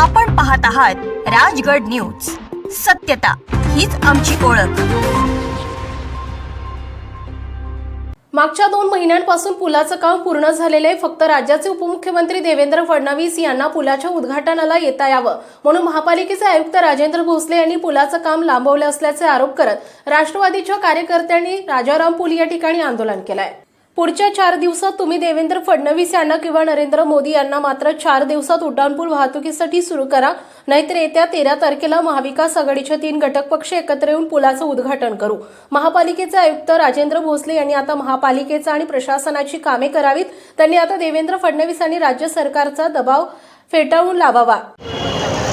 आपण पाहत आहात राजगड न्यूज. सत्यता हीच आमची ओळख. मागच्या दोन महिन्यांपासून पुलाचं काम पूर्ण झालेलं आहे. फक्त राज्याचे उपमुख्यमंत्री देवेंद्र फडणवीस यांना पुलाच्या उद्घाटनाला येता यावं. म्हणून महापालिकेचे आयुक्त राजेंद्र भोसले यांनी पुलाचं काम लांबवलं असल्याचे आरोप करत राष्ट्रवादीच्या कार्यकर्त्यांनी राजाराम पूल या ठिकाणी आंदोलन केलंय. पुढच्या चार दिवसात तुम्ही देवेंद्र फडणवीस यांना किंवा नरेंद्र मोदी यांना मात्र चार दिवसात उड्डाणपूल वाहतुकीसाठी सुरू करा. नाहीतर येत्या तेरा तारखेला महाविकास आघाडीचे तीन घटक पक्ष एकत्र येऊन पुलाचं उद्घाटन करू. महापालिकेचे आयुक्त राजेंद्र भोसले यांनी आता महापालिकेचा आणि प्रशासनाची कामे करावीत. त्यांनी आता देवेंद्र फडणवीस आणि राज्य सरकारचा दबाव फेटाळून लावावा.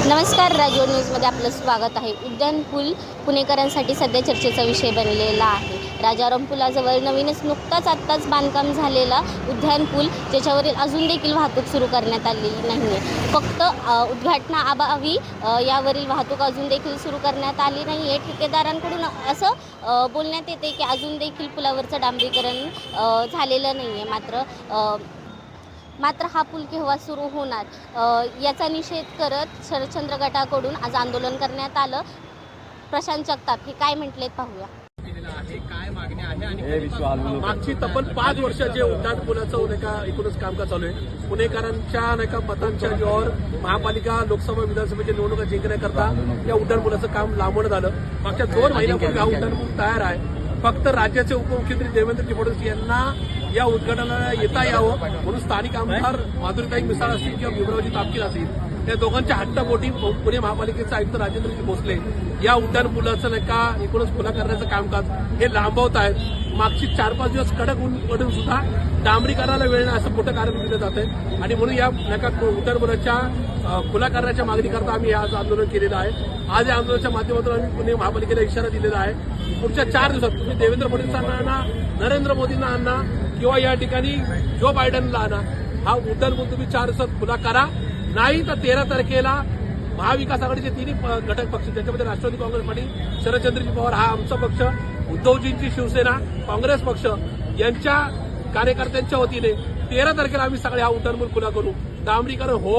नमस्कार राजीव न्यूजमध्ये आपलं स्वागत आहे. उड्डाणपूल पुणेकरांसाठी सध्या चर्चेचा विषय बनलेला आहे. राजाराम पुलाजवळ नवीनच नुकताच आत्ताच बांधकाम झालेला उद्यान पूल ज्याच्यावरील अजून देखील वाहतूक सुरू करण्यात आलेली नाही आहे फक्त उद्घाटनाअभावी यावरील वाहतूक अजून देखील सुरू करण्यात आली नाही आहे ठेकेदारांकडून असं बोलण्यात येते की अजून देखील पुलावरचं डांबरीकरण झालेलं नाही आहे मात्र मात्र हा पूल केव्हा सुरू होणार? याचा निषेध करत शरदचंद्र गटाकडून आज आंदोलन करण्यात आलं. प्रशांत जगताप हे काय म्हटलेत पाहूया. मागची तब्बल पाच वर्ष जे उड्डाण पुलाचं का एकूणच कामकाज चालू आहे पुणेकरांच्या नाही का मतांच्या जीवावर महापालिका लोकसभा विधानसभेच्या निवडणुका जिंकण्याकरता या उड्डाण पुलाचं काम लांबवण्यात आलं. मागच्या दोन महिन्यापूर्वी हा उड्डाण पूल तयार आहे. फक्त राज्याचे उपमुख्यमंत्री देवेंद्र फडणवीस यांना या उद्घाटनाला येता यावं म्हणून स्थानिक आमदार माधुरीताई मिसाळ असतील किंवा भीमरावजी तापकीर असतील. या दोघांच्या हट्टापोटी पुणे महापालिकेचे आयुक्त राजेंद्रजी भोसले या उड्डाण पुलाचं नाही का एकूणच खुला करण्याचं कामकाज हे लांबवत आहेत. मागची चार पाच दिवस कडक ऊन पडून सुद्धा डांबरीकरणाला वेळ नाही असं मोठं कारण दिलं जात आहे आणि म्हणून या नका उड्डाण पुलाच्या खुला करण्याच्या मागणीकरता आम्ही आज आंदोलन केलेलं आहे. आज या आंदोलनाच्या माध्यमातून आम्ही पुणे महापालिकेला इशारा दिलेला आहे. पुढच्या चार दिवसात तुम्ही देवेंद्र फडणवीसांना आणा नरेंद्र मोदींना आणा किंवा या ठिकाणी जो बायडनला आणा हा उड्डाण पूल तुम्ही चार दिवसात खुला करा. नाही तर तेरा तारखेला महाविकास आघाडीचे तिन्ही प- घटक पक्ष त्याच्यामध्ये राष्ट्रवादी काँग्रेस पार्टी शरदचंद्रजी पवार हा आमचा पक्ष उद्धवजींची शिवसेना काँग्रेस पक्ष यांच्या कार्यकर्त्यांच्या वतीने तेरा तारखेला आम्ही सगळे हा उड्डाणमूल खुला करू. डांबरीकरण हो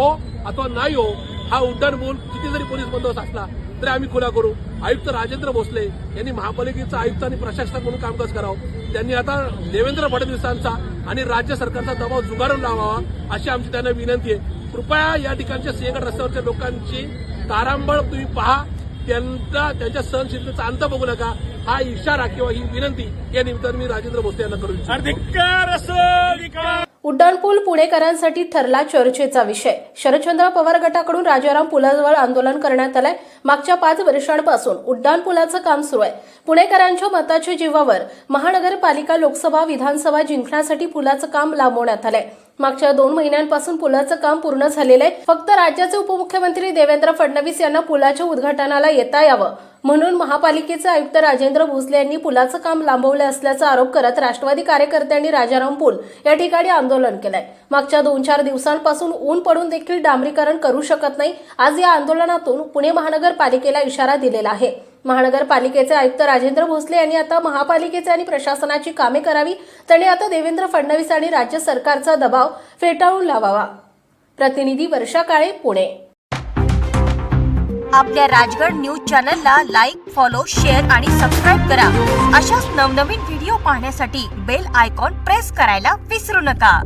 अथवा नाही हो हा उड्डाणमूल किती जरी पोलीस बंदोबस्त असला तरी आम्ही खुला करू. आयुक्त राजेंद्र भोसले यांनी महापालिकेचा आयुक्त आणि प्रशासक म्हणून कामकाज करावं. त्यांनी आता देवेंद्र फडणवीसांचा आणि राज्य सरकारचा दबाव जुगारून लावावा अशी आमची त्यांना विनंती आहे. कृपया या ठिकाणच्या सिंहगड रस्त्यावरच्या लोकांची तारांबळ तुम्ही पहा. त्यांचा त्यांच्या सहनशीलतेचा अंत बघू नका. हा इशारा किंवा ही विनंती या निमित्तानं मी राजेंद्र भोसले यांना करू इच्छितो उड्डाणपूल पुणेकरांसाठी ठरला चर्चेचा विषय. शरदचंद्र पवार गटाकडून राजाराम पुलाजवळ आंदोलन करण्यात आलंय. मागच्या पाच वर्षांपासून उड्डाण पुलाचं काम सुरू आहे. पुणेकरांच्या मताच्या जीवावर महानगरपालिका लोकसभा विधानसभा जिंकण्यासाठी पुलाचं काम लांबवण्यात आलंय. मागच्या दोन महिन्यांपासून पुलाचं काम पूर्ण झालेलं आहे. फक्त राज्याचे उपमुख्यमंत्री देवेंद्र फडणवीस यांना पुलाच्या उद्घाटनाला येता यावं. म्हणून महापालिकेचे आयुक्त राजेंद्र भोसले यांनी पुलाचं काम लांबवलं असल्याचा आरोप करत राष्ट्रवादी कार्यकर्त्यांनी राजाराम पूल या ठिकाणी आंदोलन केलंय. मागच्या दोन चार दिवसांपासून ऊन पडून देखील डांबरीकरण करू शकत नाही. आज या आंदोलनातून पुणे महानगरपालिकेला इशारा दिलेला आहे. महानगरपालिकेचे आयुक्त राजेंद्र भोसले यांनी आता महापालिकेचे आणि प्रशासनाची कामे करावी. त्यांनी आता देवेंद्र फडणवीस आणि राज्य सरकारचा दबाव फेटाळून लावावा. प्रतिनिधी वर्षा काळे पुणे. आपल्या राजगड न्यूज चॅनलला लाईक फॉलो शेअर आणि सबस्क्राईब करा. अशाच नवनवीन व्हिडिओ पाहण्यासाठी बेल आयकॉन प्रेस करायला विसरू नका.